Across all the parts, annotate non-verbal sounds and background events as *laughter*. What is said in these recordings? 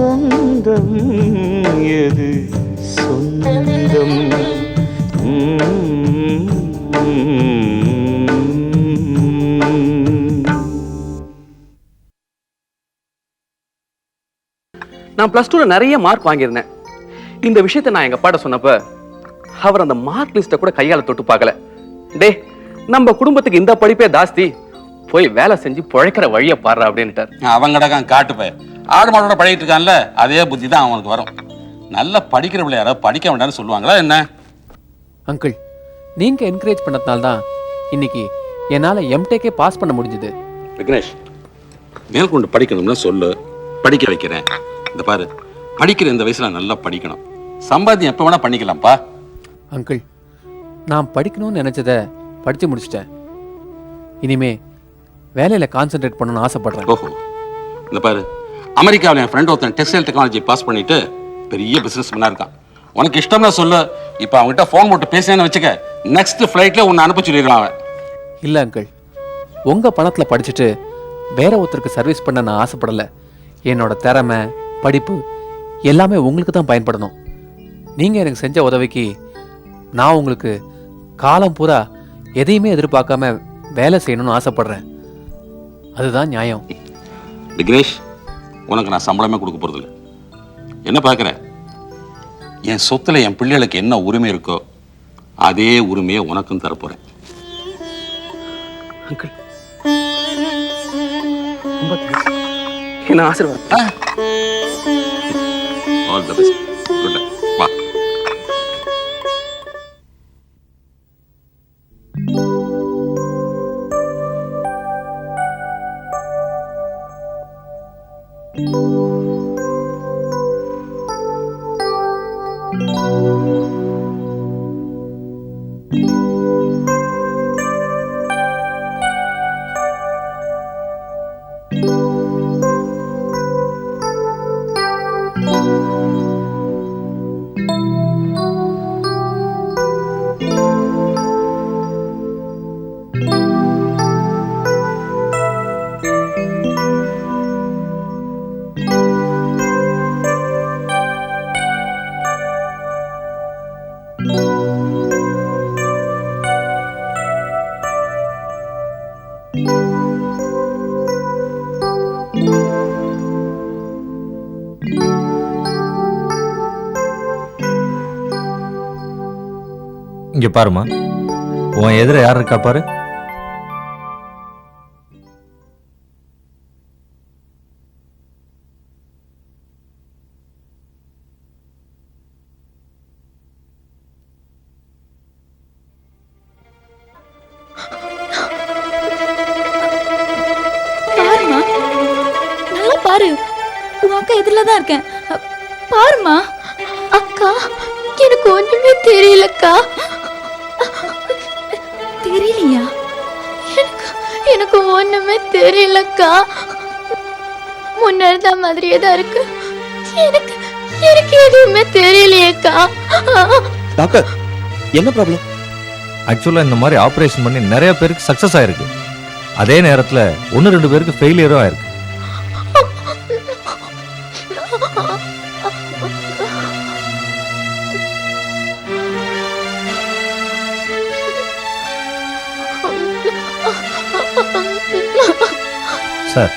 சொந்தம் எது? சொந்தம். நான் ப்ளஸ் டூவில் நிறைய மார்க் வாங்கியிருந்தேன். இந்த விஷயத்தை நான் எங்க அப்பாட்ட சொன்னப்ப அவர் அந்த மார்க் லிஸ்ட்டை கூட கையால தொட்டு பார்க்கல. டே நம்ம குடும்பத்துக்கு இந்த படிப்பே ஜாஸ்தி போய் வேலை செஞ்சு பிழைக்கிற வழியை பாடுற அப்படின்ட்டார் அவன் காட்டுப்பேன் ஆடு மாடோட பழகிட்டு இருக்கான்ல அதே புத்தி தான் அவனுக்கு வரும். நல்லா படிக்கிற பிள்ளையார படிக்க வேண்டாம்னு சொல்லுவாங்களா என்ன? அங்கிள் நீங்க என்கரேஜ் பண்ணதுனால தான் இன்னைக்கு என்னால எம்டெக்கே பாஸ் பண்ண முடிஞ்சது. விக்னேஷ் மேற்கொண்டு படிக்கணும்னா சொல்லு. படிக்க வைக்கிறேன். இந்த பாரு படிக்கிற இந்த வயசுல நல்லா படிக்கணும். சம்பாத்தியம் எப்போ வேணா பண்ணிக்கலாம்ப்பா. அங்கிள் நான் படிக்கணும்னு நினைச்சத படிச்சு முடிச்சிட்டேன். இனிமே வேலையில கான்சென்ட்ரேட் பண்ணணும்னு ஆசைப்படுறேன். ஓஹோ. இந்த பாரு அமெரிக்காவில் என் ஃப்ரெண்ட் ஒருத்தன் டெக்ஸ்டைல் டெக்னாலஜி பாஸ் பண்ணிட்டு பெரிய பிசினஸ் பண்ணா இருக்கான். உனக்கு இஷ்டம்னா சொல்லு. இப்போ அவன்கிட்ட ஃபோன் போட்டு பேசினேன்னு வச்சுக்க நெக்ஸ்ட் ஃப்ளைட்ல உன்னை அனுப்ப சொல்லிடுறான் அவன். இல்ல அங்கிள் உங்க பணத்துல படிச்சுட்டு வேற ஒருத்தருக்கு சர்வீஸ் பண்ண நான் ஆசைப்படல. என்னோட திறமை படிப்பு எல்லாமே உங்களுக்கு தான் பயன்படணும். நீங்க எனக்கு செஞ்ச உதவிக்கு நான் உங்களுக்கு காலம் பூரா எதையுமே எதிர்பார்க்காம வேலை செய்யணும்னு ஆசைப்படுறேன். அதுதான் நியாயம். விக்னேஷ் உனக்கு நான் சம்பளமே கொடுக்க போறதில்ல. என்ன பார்க்குற? என் சொத்துல என் பிள்ளைகளுக்கு என்ன உரிமை இருக்கோ அதே உரிமையை உனக்கும் தரப்போறேன் அங்கிள். ரொம்ப thanks. என்ன ஆசீர்வாதம்? ஆல் தி பெஸ்ட் குட் இங்க பாருமா உன் எதிர யார் இருக்கா பாரு. பாருமா நல்லா பாரு. உன் அக்கா எதிரில தான் இருக்கேன். அ, பாருமா அக்கா எனக்கு ஒண்ணுமே தெரியலக்கா. ஒண்ணுமே தெரியலக்கா. முன்னாடி மாதிரியே தான் இருக்கு. எனக்கு எனக்கு எதுவுமே தெரியலையேக்கா. டாக்டர் என்ன ப்ராப்ளம்? ஆக்சுவலா இந்த மாதிரி ஆபரேஷன் பண்ணி நிறைய பேருக்கு சக்சஸ் ஆயிருக்கு. அதே நேரத்துல ஒன்னு ரெண்டு பேருக்கு ஃபெயிலியரும் ஆயிருக்கு. சார்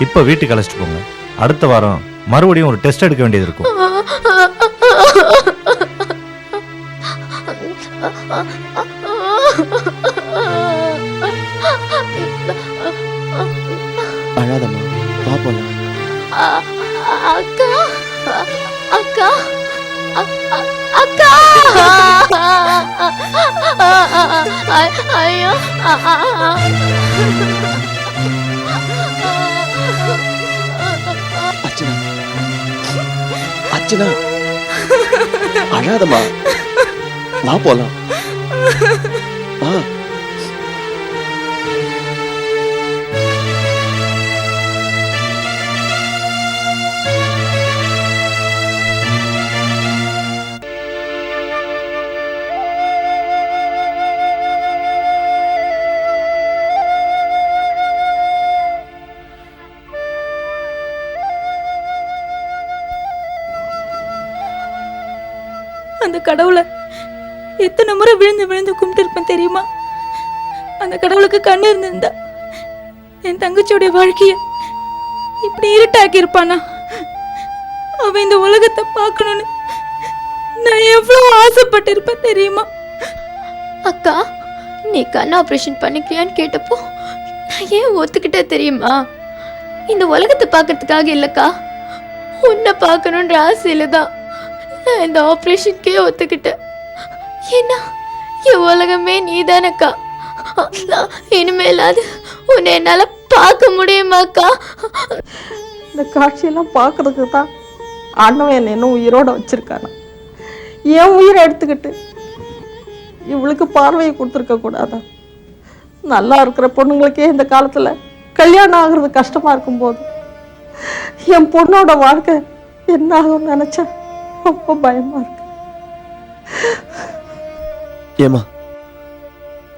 இப்போ வீட்டுக்கு அழைச்சிட்டு போங்க. அடுத்த வாரம் மறுபடியும் ஒரு டெஸ்ட் எடுக்க வேண்டியது இருக்கும். அழாதம்மா வா போலாம். அ- அக்கா அக்கா! அக்கா ஐயோ அர்ச்சனா அழாதமா வா போலாம். வா. அந்த கடவுளை எத்தனை முறை விழுந்து விழுந்து கும்பிட்டுருப்பேன் தெரியுமா? அந்த கடவுளுக்கு கண்ணு இருந்திருந்தா என் தங்கச்சியோடைய வாழ்க்கைய இப்படி இருட்டாக்கி இருப்பானா அவன் இந்த உலகத்தை பார்க்கணும்னு நான் எவ்வளவு ஆசைப்பட்டிருப்பேன் தெரியுமா? அக்கா நீ கண் ஆப்ரேஷன் பண்ணிக்கிறியான்னு கேட்டப்போ நான் ஏன் ஒத்துக்கிட்டே தெரியுமா? இந்த உலகத்தை பார்க்கறதுக்காக இல்லைக்கா. உன்னை பார்க்கணுன்ற ஆசையில தான் நான் இந்த ஆப்ரேஷனுக்கே ஒத்துக்கிட்டேன். என்ன என் உலகமே நீதானக்கா. நான் இனிமேலாவது உன்னை என்னால பார்க்க முடியுமாக்கா? இந்த காட்சியெல்லாம் பார்க்கறதுக்கு தான் ஆண்டவன் என்னை இன்னும் உயிரோட வச்சிருக்கானா என் உயிரை எடுத்துக்கிட்டு இவளுக்கு பார்வையை கொடுத்துருக்க கூடாதா? நல்லா இருக்கிற பொண்ணுங்களுக்கே இந்த காலத்துல கல்யாணம் ஆகுறது கஷ்டமா இருக்கும்போது என் பொண்ணோட வாழ்க்கை என்ன ஆகும்னு நினைச்சா ரொம்ப பயமா இருக்கு. ஏமா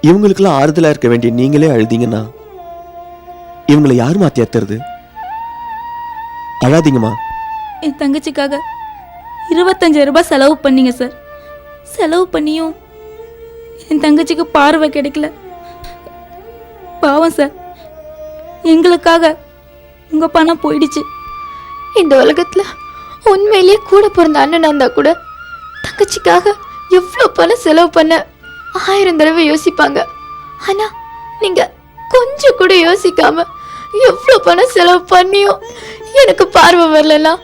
இவங்களுக்கெல்லாம் ஆறுதலா இருக்க வேண்டிய நீங்களே அழுதீங்கன்னா இவங்களை யார் மாத்தி ஏத்துறது அழாதீங்கம்மா. என் தங்கச்சிக்காக இருபத்தஞ்சாயிரம் ரூபாய் செலவு பண்ணீங்க சார். செலவு பண்ணியும் என் தங்கச்சிக்கு பார்வை கிடைக்கல. பாவம் சார். எங்களுக்காக உங்க பணம் போயிடுச்சு. இந்த உலகத்துல உண்மையிலேயே கூட பிறந்த அண்ணன் இருந்தா கூட தங்கச்சிக்காக எவ்வளோ பணம் செலவு பண்ண ஆயிரம் தடவை யோசிப்பாங்க. ஆனா நீங்க கொஞ்சம் கூட யோசிக்காம எவ்வளோ பணம் செலவு பண்ணியும் எனக்கு பார்வை வரலாம்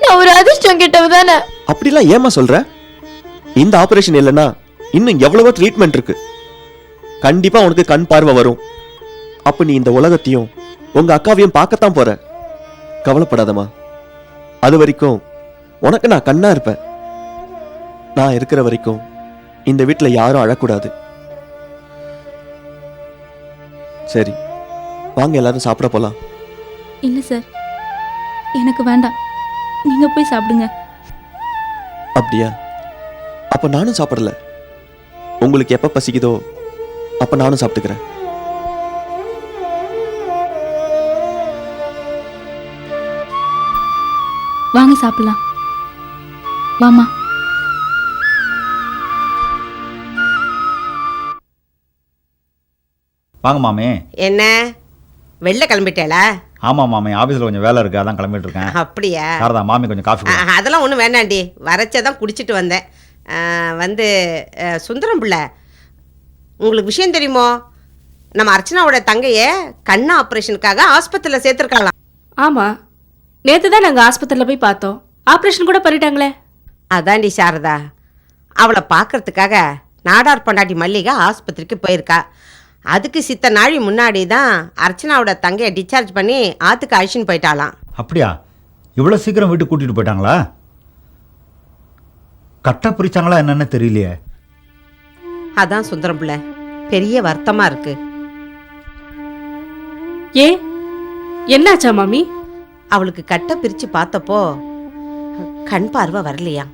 நான் ஒரு அதிர்ஷ்டம் கேட்டவ தானே? அப்படிலாம் ஏமா சொல்ற? இந்த ஆபரேஷன் இல்லைன்னா இன்னும் எவ்வளவோ ட்ரீட்மெண்ட் இருக்கு. கண்டிப்பா உனக்கு கண் பார்வை வரும். அப்ப நீ இந்த உலகத்தையும் உங்க அக்காவையும் பார்க்கத்தான் போற. கவலைப்படாதம்மா. அது வரைக்கும் உனக்கு நான் கண்ணா இருப்பேன். நான் இருக்கிற வரைக்கும் இந்த வீட்ல யாரும் அழக்கூடாது. சரி வாங்க எல்லாரும் சாப்பிட போலாம். இல்ல சார் எனக்கு வேண்டாம். நீங்க போய் சாப்பிடுங்க. அப்படியா? அப்ப நானும் சாப்பிடல. உங்களுக்கு எப்ப பசிக்குதோ அப்ப நானும் சாப்பிட்டுக்கிறேன். வாங்க சாப்பிடலாம். வாமா வாங்க மாமே. என்ன? வெளில கிளம்பிட்டேல? ஆமாம் மாமே. ஆஃபீஸில் கொஞ்சம் வேலை இருக்குது அதான் கிளம்பிட்டு இருக்கேன். அப்படியா? சாரதா மாமி கொஞ்சம் காஃபி அதெல்லாம் ஒன்றும் வேண்டாண்டி. வரச்சதான் குடிச்சிட்டு வந்தேன். வந்து சுந்தரம் பிள்ளை உங்களுக்கு விஷயம் தெரியுமோ? நம்ம அர்ச்சனாவோட தங்கைய கண் ஆப்ரேஷனுக்காக ஆஸ்பத்திரியில் சேர்த்துருக்காங்களாம் ஆமாம் நேற்று தான் நாங்கள் ஆஸ்பத்திரியில் போய் பார்த்தோம். ஆப்ரேஷன் கூட பண்ணிட்டாங்களே. அதாண்டி சாரதா. அவளை பார்க்கறதுக்காக நாடார் பொண்டாட்டி மல்லிகா ஆஸ்பத்திரிக்கு போயிருக்கா. அதுக்கு சித்த நாழி முன்னாடி தான் அர்ச்சனாவோட தங்கையை டிஸ்சார்ஜ் பண்ணி ஆற்றுக்கு அழிச்சின்னு போயிட்டாளாம். அப்படியா? இவ்வளோ சீக்கிரம் வீட்டுக்கு கூட்டிகிட்டு போயிட்டாங்களா? கட்ட பிரிச்சாங்களா என்னன்னு தெரியலையே. அதான் சுந்தரம் பிள்ளை. பெரிய வருத்தமாக இருக்குது ஏ? என்னாச்சா மாமி? அவளுக்கு கட்டை பிரித்து பார்த்தப்போ கண் பார்வை வரலையா?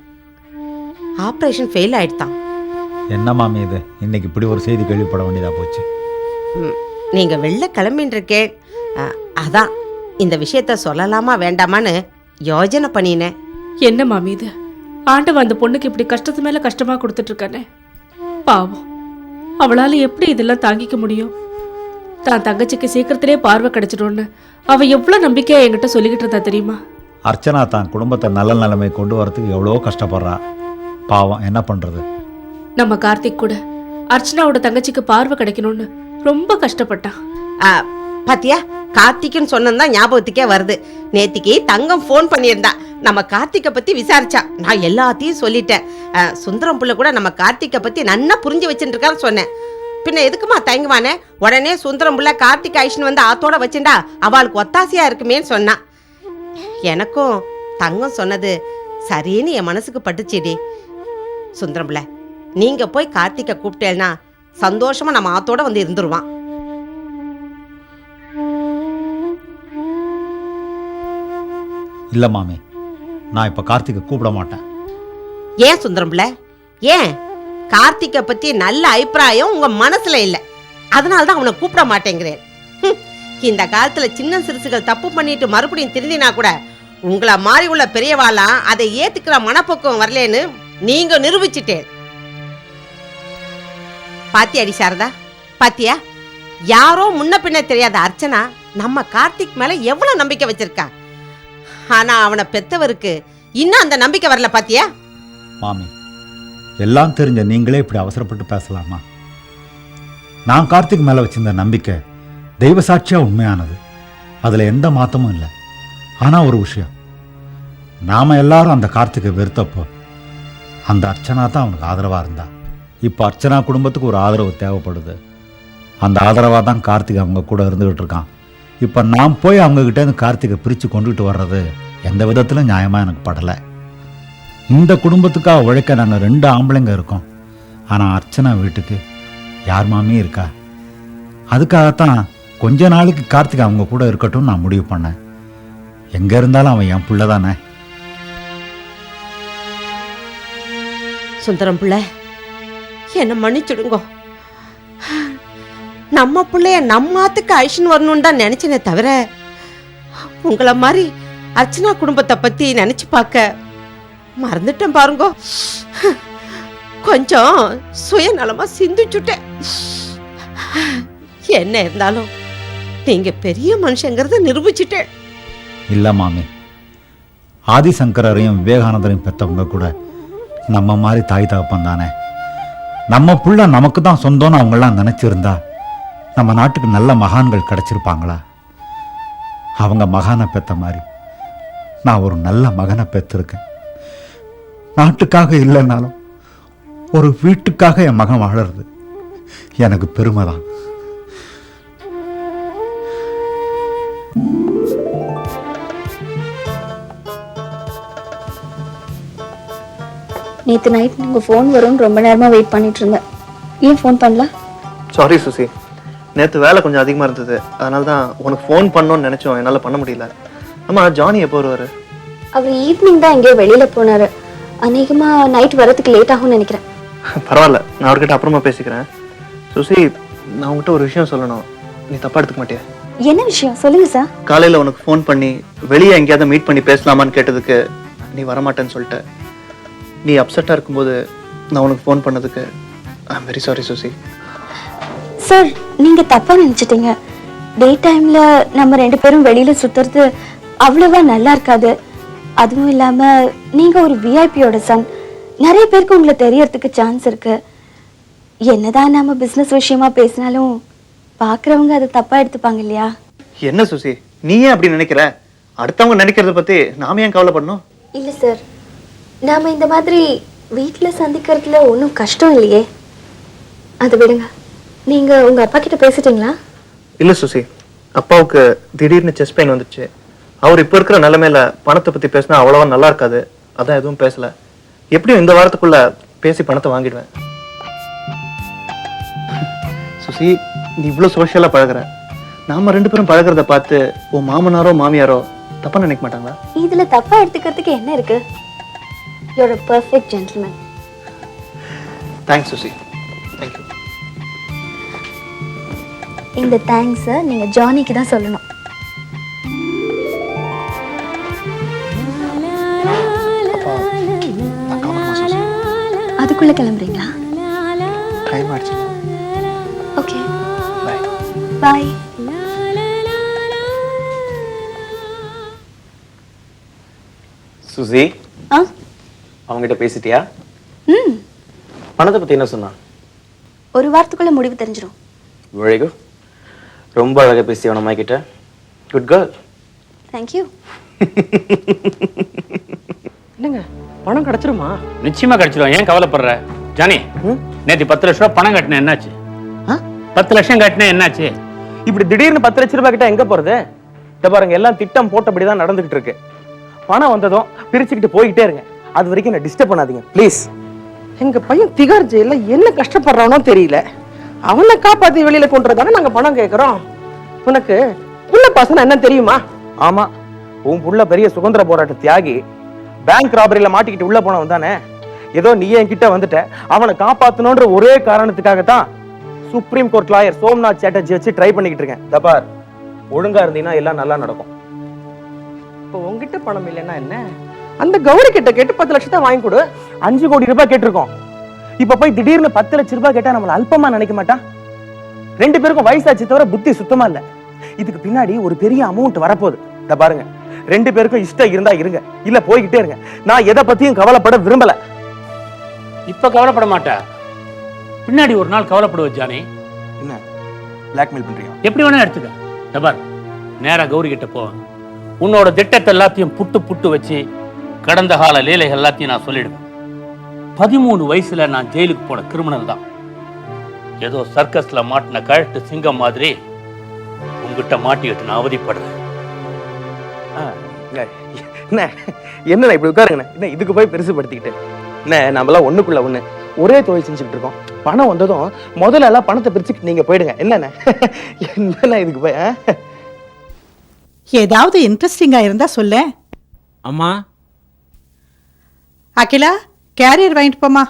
ஆப்ரேஷன் ஃபெயில் ஆயிடுதான் என்ன மாமி இது? இன்னைக்கு இப்படி ஒரு செய்தி கேள்விப்பட வேண்டியதாக போச்சு? ம், நீங்க வெளில அ, அதான் இந்த விஷயத்த சொல்லலாமா வேண்டாமான்னு யோஜனை பண்ணினேன் என்ன மாமி இது? ஆண்டவன் அந்த பொண்ணுக்கு இப்படி கஷ்டத்து மேல கஷ்டமா கொடுத்துட்டு இருக்கானே பாவம். அவளால எப்படி இதெல்லாம் தாங்கிக்க முடியும்? தான் தங்கச்சிக்கு சீக்கிரத்திலே பார்வை கிடைச்சிடும்னு அவ எவ்வளவு நம்பிக்கையா என்கிட்ட சொல்லிக்கிட்டு இருந்தா தெரியுமா? அர்ச்சனா தான் குடும்பத்தை நல்ல நிலைமை கொண்டு வரதுக்கு எவ்வளோ கஷ்டப்படுறா. பாவம் என்ன பண்ணுறது நம்ம கார்த்திக் கூட அர்ச்சனாவோட தங்கச்சிக்கு பார்வை கிடைக்கணும்னு ரொம்ப கஷ்டப்பட்டான். அ, பாத்தியா? கார்த்திக்னு சொன்னதான் ஞாபகத்துக்கே வருது. நேத்திக்கு தங்கம் ஃபோன் பண்ணியிருந்தா. நம்ம கார்த்திகை பத்தி விசாரிச்சா. நான் எல்லாத்தையும் சொல்லிட்டேன். அ, சுந்தரம் புள்ள கூட நம்ம கார்த்திகை பத்தி நன்னா புரிஞ்சு வச்சுட்டு இருக்கான்னு சொன்னேன். பின்ன எதுக்குமா தயங்குவானே? உடனே சுந்தரம் புள்ள கார்த்திக் ஐஷன் வந்து ஆத்தோட வச்சுண்டா அவளுக்கு ஒத்தாசையா இருக்குமேன்னு சொன்னான் எனக்கும் தங்கம் சொன்னது சரின்னு என் மனசுக்கு பட்டுச்சுடி. சுந்தரம் பிள்ளை நீங்க போய் கார்த்திகை கூப்பிட்டேன்னா சந்தோஷமா நம்ம ஆத்தோட வந்து இருந்துருவான். இல்லை மாமி நான் இப்போ கார்த்திகை கூப்பிட மாட்டேன். ஏன் சுந்தரம் பிள்ளை? ஏன்? கார்த்திகை பத்தி நல்ல அபிப்பிராயம் உங்க மனசுல இல்ல. அதனால தான் அவனை கூப்பிட மாட்டேங்கிறேன். இந்த காலத்துல சின்ன சிறுசுகள் தப்பு பண்ணிட்டு மறுபடியும் திருந்தினா கூட உங்களை மாறி உள்ள பெரியவாளாம் அதை ஏத்துக்கிற மனப்பக்குவம் வரலேன்னு நீங்க நிரூபிச்சிட்டேன். பாத்தியாடி சாரதா? பாத்தியா? யாரோ முன்ன பின்ன தெரியாத அர்ச்சனா நம்ம கார்த்திக் மேல எவ்வளவு நம்பிக்கை வச்சிருக்கா? ஆனா அவனை பெத்தவருக்கு இன்னும் அந்த நம்பிக்கை வரல பாத்தியா? மாமி எல்லாம் தெரிஞ்ச நீங்களே இப்படி அவசரப்பட்டு பேசலாமா? நான் கார்த்திக் மேலே வச்சிருந்த நம்பிக்கை தெய்வ சாட்சியாக உண்மையானது. அதில் எந்த மாற்றமும் இல்லை. ஆனால் ஒரு விஷயம். நாம் எல்லாரும் அந்த கார்த்திகை வெறுத்தப்போ அந்த அர்ச்சனா தான் அவனுக்கு ஆதரவாக இருந்தா. இப்போ அர்ச்சனா குடும்பத்துக்கு ஒரு ஆதரவு தேவைப்படுது. அந்த ஆதரவாக தான் கார்த்திக் அவங்க கூட இருந்துக்கிட்டு இருக்கான். இப்போ நான் போய் அவங்கக்கிட்டேருந்து கார்த்திகை பிரித்து கொண்டுகிட்டு வர்றது எந்த விதத்திலும் நியாயமாக எனக்கு படலை. இந்த குடும்பத்துக்காக உழைக்க நாங்கள் ரெண்டு ஆம்பளைங்க இருக்கோம். ஆனால் அர்ச்சனா வீட்டுக்கு யார் மாமே இருக்கா? அதுக்காகத்தான் கொஞ்ச நாளைக்கு கார்த்திக் அவங்க கூட இருக்கட்டும் நான் முடிவு பண்ணேன். எங்கே இருந்தாலும் அவன் என் பிள்ளை தானே. சுந்தரம் பிள்ளை என்ன மன்னிச்சுடுங்கோ. நம்ம பிள்ளைய நம்ம ஆத்துக்கு ஐஷன் வரணும்னு தான் நினைச்சேனே தவிர உங்களை மாதிரி அர்ச்சனா குடும்பத்தை பத்தி நினைச்சு பார்க்க மறந்துட்டேன் பாருங்க. கொஞ்சம் சுயநலமா சிந்திச்சுட்டேன். என்ன இருந்தாலும் நீங்க பெரிய மனுஷங்கிறத நிரூபிச்சிட்டேன். இல்லை மாமி. ஆதிசங்கரையும் விவேகானந்தரையும் பெற்றவங்க கூட நம்ம மாதிரி தாய் தகப்பன் தானே. நம்ம புள்ள நமக்கு தான் சொந்தம்னு அவங்கெல்லாம் நினச்சிருந்தா நம்ம நாட்டுக்கு நல்ல மகான்கள் கிடைச்சிருப்பாங்களா? அவங்க மகானை பெற்ற மாதிரி நான் ஒரு நல்ல மகனை பெற்றிருக்கேன். நாட்டுக்காக இல்லைன்னாலும் ஒரு வீட்டுக்காக என் மகன் வாழறது எனக்கு பெருமை தான் நேற்று நைட் நீங்கள் ஃபோன் வரும்னு ரொம்ப நேரமாக வெயிட் பண்ணிட்டு இருந்தேன் ஏன் ஃபோன் பண்ணல? சாரி சுசி நேற்று வேலை கொஞ்சம் அதிகமாக இருந்தது. அதனால தான் உனக்கு ஃபோன் பண்ணணும்னு நினச்சோம். என்னால் பண்ண முடியல. ஆமா ஜானி எப்போ வருவார்? அவர் ஈவினிங் தான் எங்கேயோ வெளியில் போனார். அநேகமாக நைட் வரதுக்கு லேட் ஆகும்னு நினைக்கிறேன். பரவாயில்ல நான் அவர்கிட்ட அப்புறமா பேசிக்கிறேன். சுசி நான் உங்ககிட்ட ஒரு விஷயம் சொல்லணும். நீ தப்பா எடுத்துக்க மாட்டியா? என்ன விஷயம்? சொல்லுங்க சார் காலையில் உனக்கு ஃபோன் பண்ணி வெளியே எங்கேயாவது மீட் பண்ணி பேசலாமான்னு கேட்டதுக்கு நீ வரமாட்டேன்னு சொல்லிட்ட. நீ அப்செட்டாக இருக்கும்போது நான் உனக்கு ஃபோன் பண்ணதுக்கு I am very sorry Suchi. Sir நீங்கள் தப்பாக நினச்சிட்டீங்க. டே டைமில் நம்ம ரெண்டு பேரும் வெளியில் சுற்றுறது அவ்வளோவா நல்லா இருக்காது. அதுவும் இல்லாமல் நீங்கள் ஒரு விஐபியோட சன் நிறைய பேருக்கு உங்களை தெரியறதுக்கு சான்ஸ் இருக்கு. என்னதான் நம்ம பிஸ்னஸ் விஷயமா பேசினாலும் பார்க்குறவங்க அதை தப்பாக எடுத்துப்பாங்க இல்லையா? என்ன சுசி? நீ ஏன் அப்படி நினைக்கிற அடுத்தவங்க நினைக்கிறத பற்றி நாம ஏன் கவலைப்படணும்? இல்லை சார் நாம் இந்த மாதிரி வீட்டில் சந்திக்கிறதுல ஒன்றும் கஷ்டம் இல்லையே. அதை விடுங்க. நீங்கள் உங்கள் அப்பா கிட்ட பேசிட்டீங்களா? இல்லை சுசி. அப்பாவுக்கு திடீர்னு செஸ்ட் பெயின் வந்துச்சு. அவர் இப்போ இருக்கிற நிலைமையில பணத்தை பற்றி பேசினா அவ்வளோவா நல்லா இருக்காது. அதான் எதுவும் பேசல. எப்படியும் இந்த வாரத்துக்குள்ள பேசி பணத்தை வாங்கிடுவேன். சுசி நீ இவ்வளோ சோஷியலாக பழகுற. நாம ரெண்டு பேரும் பழகுறத பார்த்து உன் மாமனாரோ மாமியாரோ தப்பா நினைக்க மாட்டாங்களா? இதுல தப்பா எடுத்துக்கிறதுக்கு என்ன இருக்கு? Your perfect gentleman. Thanks Suchi. Thank you இந்த தேங்க்ஸை நீங்க ஜானிக்கு தான் சொல்லணும். அதுக்குள்ள கிளம்புறீங்களா? டைம் ஆயிடுச்சு. ஓகே பாய் பாய் சுசி ஆ? அவங்ககிட்ட பேசிட்டியா? ம். பணத்தை பத்தி என்ன சொன்னா ஒரு வாரத்துக்குள்ள முடிவு தெரிஞ்சிடும் வெரி குட் ரொம்ப அழகா பேசி அவன அம்மா கிட்ட குட் கேர்ள் தேங்க்யூ *laughs* என்னங்க? பணம் கிடைச்சிருமா? நிச்சயமா கிடைச்சிடும் ஏன் கவலைப்படுற? ஜானி நேத்து பத்து லட்ச ரூபா பணம் கட்டினேன். என்னாச்சு? பத்து லட்சம் கட்டினேன் என்னாச்சு? இப்படி திடீர்னு பத்து லட்ச ரூபாய் கிட்ட எங்க போறது? இந்த பாருங்க எல்லாம் திட்டம் போட்டபடி தான் நடந்துகிட்டு இருக்கு. பணம் வந்ததும் பிரிச்சுக்கிட்டு போய்கிட்டே இருங்க. அது வரைக்கும் என்ன டிஸ்டர்ப் பண்ணாதீங்க. ப்ளீஸ் எங்க பையன் திகார் ஜெயில என்ன கஷ்டப்படுறானோ தெரியல. அவனை காப்பாத்தி வெளியில கொண்டு வரதானே நாங்க பணம் கேக்குறோம். உனக்கு புள்ள பாசனம் என்ன தெரியுமா? ஆமா. உன் புள்ள பெரிய சுதந்திர போராட்ட தியாகி பேங்க் ராபரியில மாட்டிக்கிட்டு உள்ள போனவன் தானே? ஏதோ நீ என்கிட்ட வந்துட்ட? அவனை காப்பாத்தணும்ன்ற ஒரே காரணத்துக்காக தான் supreme court lawyer Somnath Chatterjee வச்சு ட்ரை பண்ணிக்கிட்டு இருக்கேன். தபார் ஒழுங்கா இருந்தீங்கன்னா எல்லாம் நல்லா நடக்கும். இப்போ உங்ககிட்ட பணம் இல்லைன்னா என்ன? அந்த கௌரி கிட்ட கேட்டு பத்து லட்சத்தை வாங்கி கொடு. அஞ்சு கோடி ரூபாய் கேட்டிருக்கோம். இப்ப போய் திடீர்னு பத்து லட்சம் ரூபாய் கேட்டா நம்மள அல்பமா நினைக்க மாட்டான் ரெண்டு பேருக்கும் வயசாச்சு தவிர புத்தி சுத்தமா இல்ல. இதுக்கு பின்னாடி ஒரு பெரிய அமௌண்ட் வரப்போகுது. இத பாருங்க. ரெண்டு பேருக்கும் இஷ்டம் இருந்தா இருங்க. இல்ல போய்கிட்டே இருங்க. நான் எதை பத்தியும் கவலைப்பட விரும்பல. இப்ப கவலைப்பட மாட்டா பின்னாடி ஒரு நாள் கவலைப்படுவ ஜானி. என்ன? பிளாக்மெயில் பண்றீங்க எப்படி வேணா எடுத்துக்க. டபார் நேரா கௌரி கிட்ட போ. உன்னோட திட்டத்தை எல்லாத்தையும் புட்டு புட்டு வச்சு கடந்த கால லீலைகள் எல்லாத்தையும் நான் சொல்லிடுவேன். பதிமூணு வயசுல நான் ஜெயிலுக்கு போன கிரிமினல் தான். ஏதோ சர்க்கஸ்ல மாட்டின கழட்டு சிங்கம் மாதிரி உங்ககிட்ட மாட்டிக்கிட்டு நான் அவதிப்படுறேன். என்ன என்ன இப்படி உட்காருங்க என்ன இதுக்கு போய் பெருசுபடுத்திக்கிட்டு. என்ன நம்மளாம் ஒண்ணுக்குள்ள ஒண்ணு. ஒரே தொழில் செஞ்சுக்கிட்டு இருக்கோம். பணம் வந்ததும் முதல்ல எல்லாம் பணத்தை பிரிச்சுக்கிட்டு நீங்க போயிடுங்க. என்னண்ணே? என்ன இதுக்கு போய்? ஏதாவது இன்ட்ரெஸ்டிங்கா இருந்தா சொல்ல. அம்மா. அகிலா கேரியர் வாங்கிட்டு போமா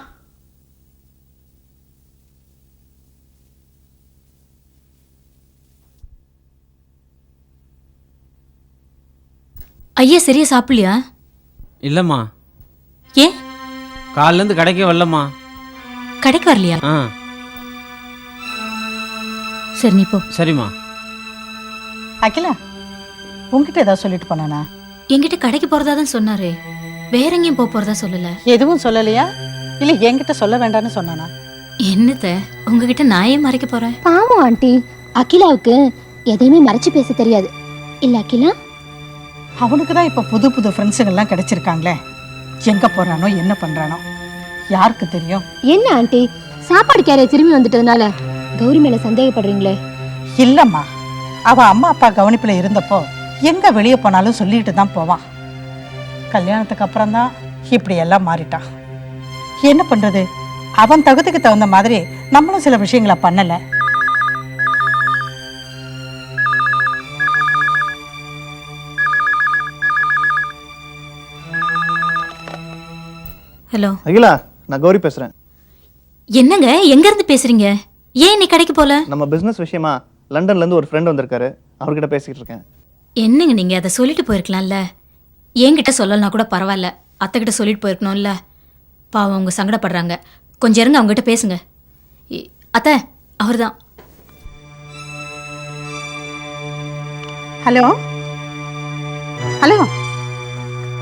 ஐயா சரியா சாப்பிடலையா? இல்லைம்மா. ஏன் காலிலேருந்து கடைக்கே வரலம்மா. கடைக்கு வரலையா? ஆ. சரி நீ போ. சரிம்மா. அகிலா உன்கிட்ட ஏதாவது சொல்லிட்டு போனானா? என்கிட்ட கடைக்கு போறதா தான் சொன்னாரு. வேற எங்கேயும் போக போறதா சொல்லல. எதுவும் சொல்லலையா? இல்ல என்கிட்ட சொல்ல வேண்டாம்னு சொன்னானா? என்னத்த? உங்ககிட்ட நான் ஏன் மறைக்க போறேன்? பாவம் ஆண்டி. அகிலாவுக்கு எதையுமே மறைச்சு பேச தெரியாது. இல்ல அகிலா? அவனுக்கு தான் இப்ப புது புது ஃப்ரெண்ட்ஸுங்கெல்லாம் கிடைச்சிருக்காங்களே. எங்க போறானோ என்ன பண்றானோ. யாருக்கு தெரியும்? என்ன ஆண்டி? சாப்பாடு கேரிய திரும்பி வந்துட்டதுனால கௌரி மேல சந்தேகப்படுறீங்களே? இல்லம்மா. அவ அம்மா அப்பா கவனிப்புல இருந்தப்போ எங்க வெளியே போனாலும் சொல்லிட்டு தான் போவான். கல்யாணத்துக்கு அப்புறம் தான் இப்படி எல்லாம் மாறிட்டான் என்ன பண்றது? அவன் தகுதிக்கு தகுந்த மாதிரி நம்மளும் சில விஷயங்களை பண்ணல. ஹலோ. அகிலா நான் கௌரி பேசுறேன். என்னங்க? எங்க இருந்து பேசுறீங்க? ஏன் நீ கடைக்கு போல? நம்ம பிசினஸ் விஷயமா லண்டன்ல இருந்து ஒரு ஃப்ரெண்ட் வந்திருக்காரு. அவர்கிட்ட பேசிக்கிட்டு இருக்கேன். என்னங்க நீங்க? அதை சொல்லிட்டு போயிருக்கலாம்ல. என்கிட்ட சொல்லலனா கூட பரவாயில்ல. அத்தை கிட்ட சொல்லிட்டு போயிருக்கணும்ல. பாவம் அவங்க சங்கடப்படுறாங்க. கொஞ்சம் இருங்க அவங்ககிட்ட பேசுங்க. இ- அத்தை அவர்தான். ஹலோ? ஹலோ?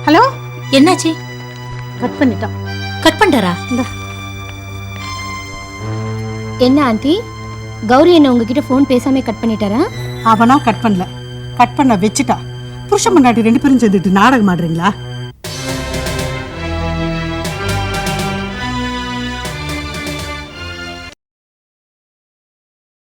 ஹலோ? என்னாச்சு? கட் பண்ணிட்டான். கட் பண்ணிட்டாரா என்ன ஆண்டி? கௌரி என்ன உங்ககிட்ட ஃபோன் பேசாம கட் பண்ணிட்டாரா? அவனா கட் பண்ணல. கட் பண்ண வச்சுட்டா. புருஷன் முன்னாடி ரெண்டு பேரும் சேர்ந்துட்டு நாடகம் ஆடுறீங்களா?